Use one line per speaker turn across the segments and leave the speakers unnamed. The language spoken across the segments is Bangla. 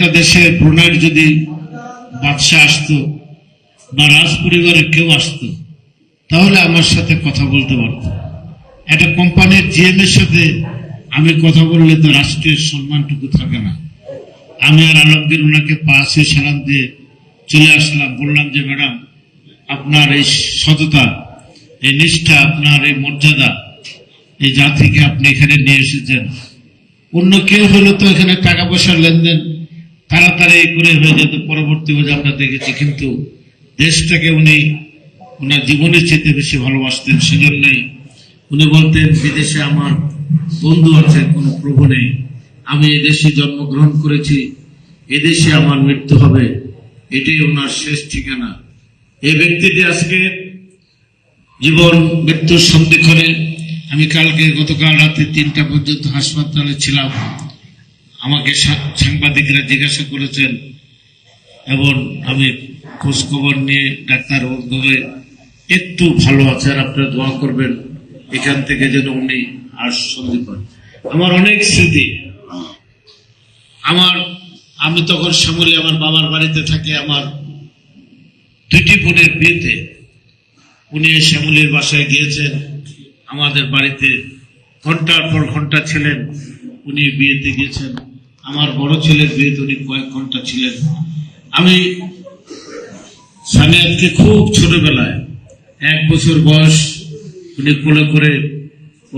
একটা দেশে ব্রুনাইয়ের যদি বাদশাহ আসতো বা রাজ পরিবারের কেউ আসতো, তাহলে আমার সাথে কথা বলতে পারতো। একটা কোম্পানির জিএম এর সাথে আমি কথা বললে তো রাষ্ট্রের সম্মানটুকু থাকে না। আমি আর আলমগীর ওনাকে পাশে সালাম দিয়ে চলে আসলাম, বললাম যে, ম্যাডাম, আপনার এই সততা, এই নিষ্ঠা, আপনার এই মর্যাদা, এই জাতিকে আপনি এখানে নিয়ে এসেছেন। অন্য কেউ হলে তো এখানে টাকা পয়সার লেনদেন তাড়াতাড়ি করে হয়ে যেত, পরবর্তী বছর আমরা দেখেছি, কিন্তু দেশটাকে উনি ওনার জীবনের চেয়ে বেশি ভালোবাসতেন, সেজন্যই উনি বলতেন, বিদেশে আমার বন্ধু আছে, কোনো প্রভু নেই। আমি এদেশে জন্মগ্রহণ করেছি, এদেশে আমার মৃত্যু হবে। এটাই ওনার শেষ ঠিকানা। এই ব্যক্তিটি আজকে জীবন, মৃত্যুর সন্ধি করে আমি কালকে গতকাল রাতে তিনটা পর্যন্ত হাসপাতালে ছিলাম। আমাকে সাংবাদিকরা জিজ্ঞাসা করেছেন, এবং আমি খোঁজখবর নিয়ে ডাক্তার বন্ধুকে একটু ভালো আছেন, আপনারা দোয়া করবেন, এখান থেকে যেন উনি আর সন্ধি পান। আমার অনেক স্মৃতি। আমার, আমি তখন শ্যামলী আমার বাবার বাড়িতে থাকি, আমার দুটি বোনের বিয়েতে। উনি শ্যামলীর বাসায় গিয়েছেন, আমাদের বাড়িতে ঘণ্টার পর ঘণ্টা ছিলেন, উনি বিয়েতে গিয়েছেন। আমার বড় ছেলের বিয়েতে উনি কয়েক ঘণ্টা ছিলেন। আমি সানিয়াতকে খুব ছোটবেলায়, এক বছর বয়স উনি কোলে করে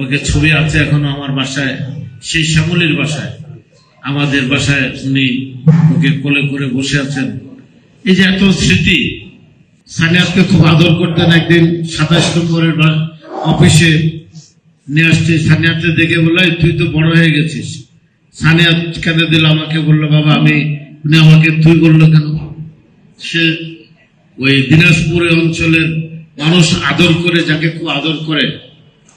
ওকে ছবি আছে এখনও আমার বাসায়, সেই শ্যামলীর বাসায়। আমাদের বাসায় উনি ওকে কোলে করে বসে আছেন। এই যে এত স্মৃতি সানিয়াতকে খুব আদর করতেন একদিন সাতাশ নম্বরের অফিসে। নিয়ে আসছে সানিয়াতে দেখে বলে তুই তো বড় হয়ে গেছিস। সানিয়াত কেন দিল আমাকে, বলল, বাবা, আমি উনি আমাকে তুই বলল কেন? সে ওই দিনাজপুর অঞ্চলের মানুষ আদর করে, যাকে খুব আদর করে,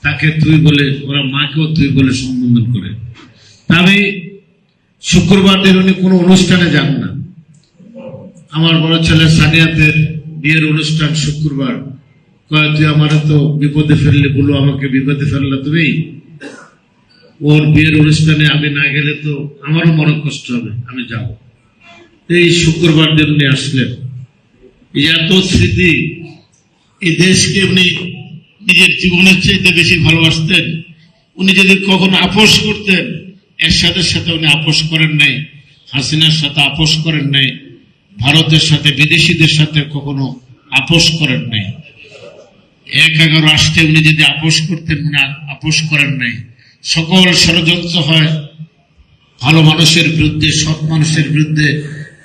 তাকে তুই বলে, ওরা মাকেও তুই বলে সম্বোধন করে। আমি শুক্রবার দিন উনি কোনো অনুষ্ঠানে যান না। আমার বড় ছেলে সানিয়াতের বিয়ের অনুষ্ঠান শুক্রবার। কয়, তুই আমার তো বিপদে ফেললে, বলো আমাকে বিপদে ফেললে তুমি? ওর বিয়ের অনুষ্ঠানে আমি না গেলে তো আমারও মনে কষ্ট হবে, আমি যাব। এই শুক্রবার দিন উনি আসলেন। এত স্মৃতি, এই দেশকে উনি নিজের জীবনের চাইতে বেশি ভালোবাসতেন। উনি যদি কখনো আপোষ করতেন, এর সাথে সাথে উনি আপোষ করেন নাই, হাসিনার সাথে আপোষ করেন নাই, ভারতের সাথে বিদেশিদের সাথে কখনো আপোষ করেন নাই। এক এগারো রাষ্ট্রে উনি যদি আপোষ করতেন, উনি আপোষ করেন নাই। সকল ষড়যন্ত্র হয়। ভালো মানুষের বিরুদ্ধে, সৎ মানুষের বিরুদ্ধে,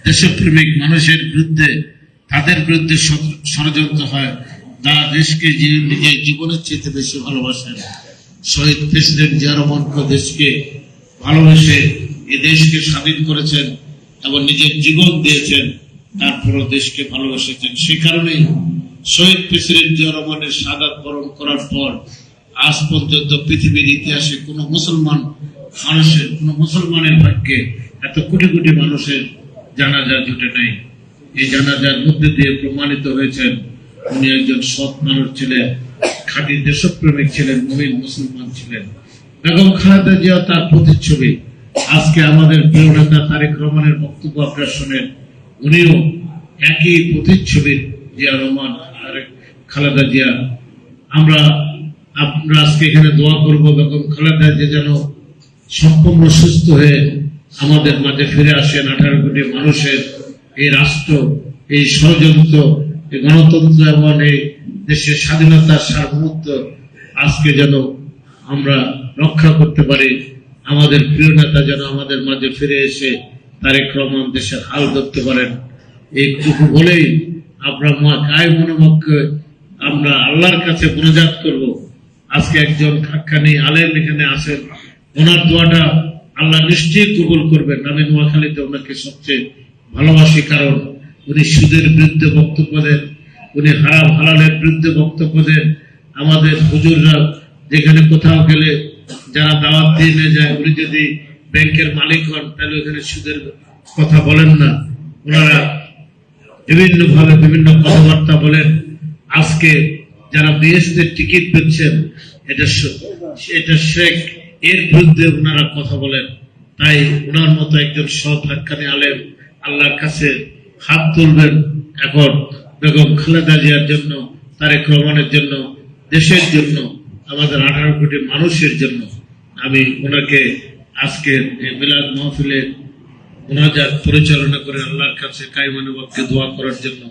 দেশপ্রেমিক মানুষের বিরুদ্ধে, তাদের বিরুদ্ধে ষড়যন্ত্র হয়। যারা দেশকে নিজের জীবনের চেয়ে বেশি ভালোবাসেন শহীদ প্রেসিডেন্ট জিয়া দেশকে ভালোবেসে এ দেশকে স্বাধীন করেছেন এবং নিজের জীবন দিয়েছেন। তারপরও দেশকে ভালোবেসেছেন। সে কারণেই শহীদ প্রেসিডেন্ট জিয়া রহমানের সাদাত বরণ করার পর আজ পর্যন্ত পৃথিবীর ইতিহাসে কোনো মুসলমান মানুষের, কোনো মুসলমানের ভাগ্যে এত কোটি কোটি মানুষের জানাজা জুটে নাই। এই জানাজার মধ্যে দিয়ে প্রমাণিত হয়েছেন উনি একজন সৎ মানুষ ছিলেন, খাঁটি দেশপ্রেমিক ছিলেন মহিল মুসলমান ছিলেন। বেগম খালেদা জিয়া তার প্রতিচ্ছবি, আজকে আমাদের প্রিয় নেতা তারেক রহমানের বক্তব্য আপনারা শোনেন, উনিও একই প্রতিচ্ছবি জিয়া রহমান তারেক খালেদা জিয়া। আমরা আমরা আজকে এখানে দোয়া করব, বেগম খালেদা যে যেন সম্পূর্ণ সুস্থ হয়ে আমাদের মাঝে ফিরে আসেন। আঠারো কোটি মানুষের এই রাষ্ট্র, এই ষড়যন্ত্র, এই গণতন্ত্র এবং এই দেশের স্বাধীনতার সার্বভৌমত্ব আজকে যেন আমরা রক্ষা করতে পারি। আমাদের প্রিয় নেতা যেন আমাদের মাঝে ফিরে এসে তারেক রহমান দেশের হাল ধরতে পারেন। এইটুকু বলেই আমরা মা কায় মনোমককে আমরা আল্লাহর কাছে মোনাজাত করব। আজকে একজন খাক্কানি আলেম এখানে আসেন ওনার দোয়াটা আল্লাহ নিশ্চয়ই কবুল করবেন। আমি নোয়াখালীতে ওনাকে সবচেয়ে ভালোবাসি কারণ উনি সুদের বিরুদ্ধে বক্তব্য দেন, উনি হারাম হালালের বিরুদ্ধে বক্তব্য দেন। আমাদের হুজুররা যেখানে কোথাও গেলে যারা দাওয়াত দিয়ে নিয়ে যায়, উনি যদি ব্যাংকের মালিক হন, তাহলে ওখানে সুদের কথা বলেন না। ওনারা বিভিন্নভাবে বিভিন্ন কথাবার্তা বলেন। আজকে যারা বিএসদের টিকিট পেচ্ছেন এটা এটা শেখ, এর বিরুদ্ধে ওনারা কথা বলেন। তাই ওনার মতো একজন সৎ হাক্কানি আলেম আল্লাহর কাছে হাত তুলবেন। এখন বেগম খালেদা জিয়ার জন্য, তারেক রহমানের জন্য, দেশের জন্য, আমাদের আঠারো কোটি মানুষের জন্য আমি ওনাকে আজকের এই মিলাদ মাহফিলের মোনাজাত পরিচালনা করে আল্লাহর কাছে কাইমানুবাবকে দোয়া করার জন্য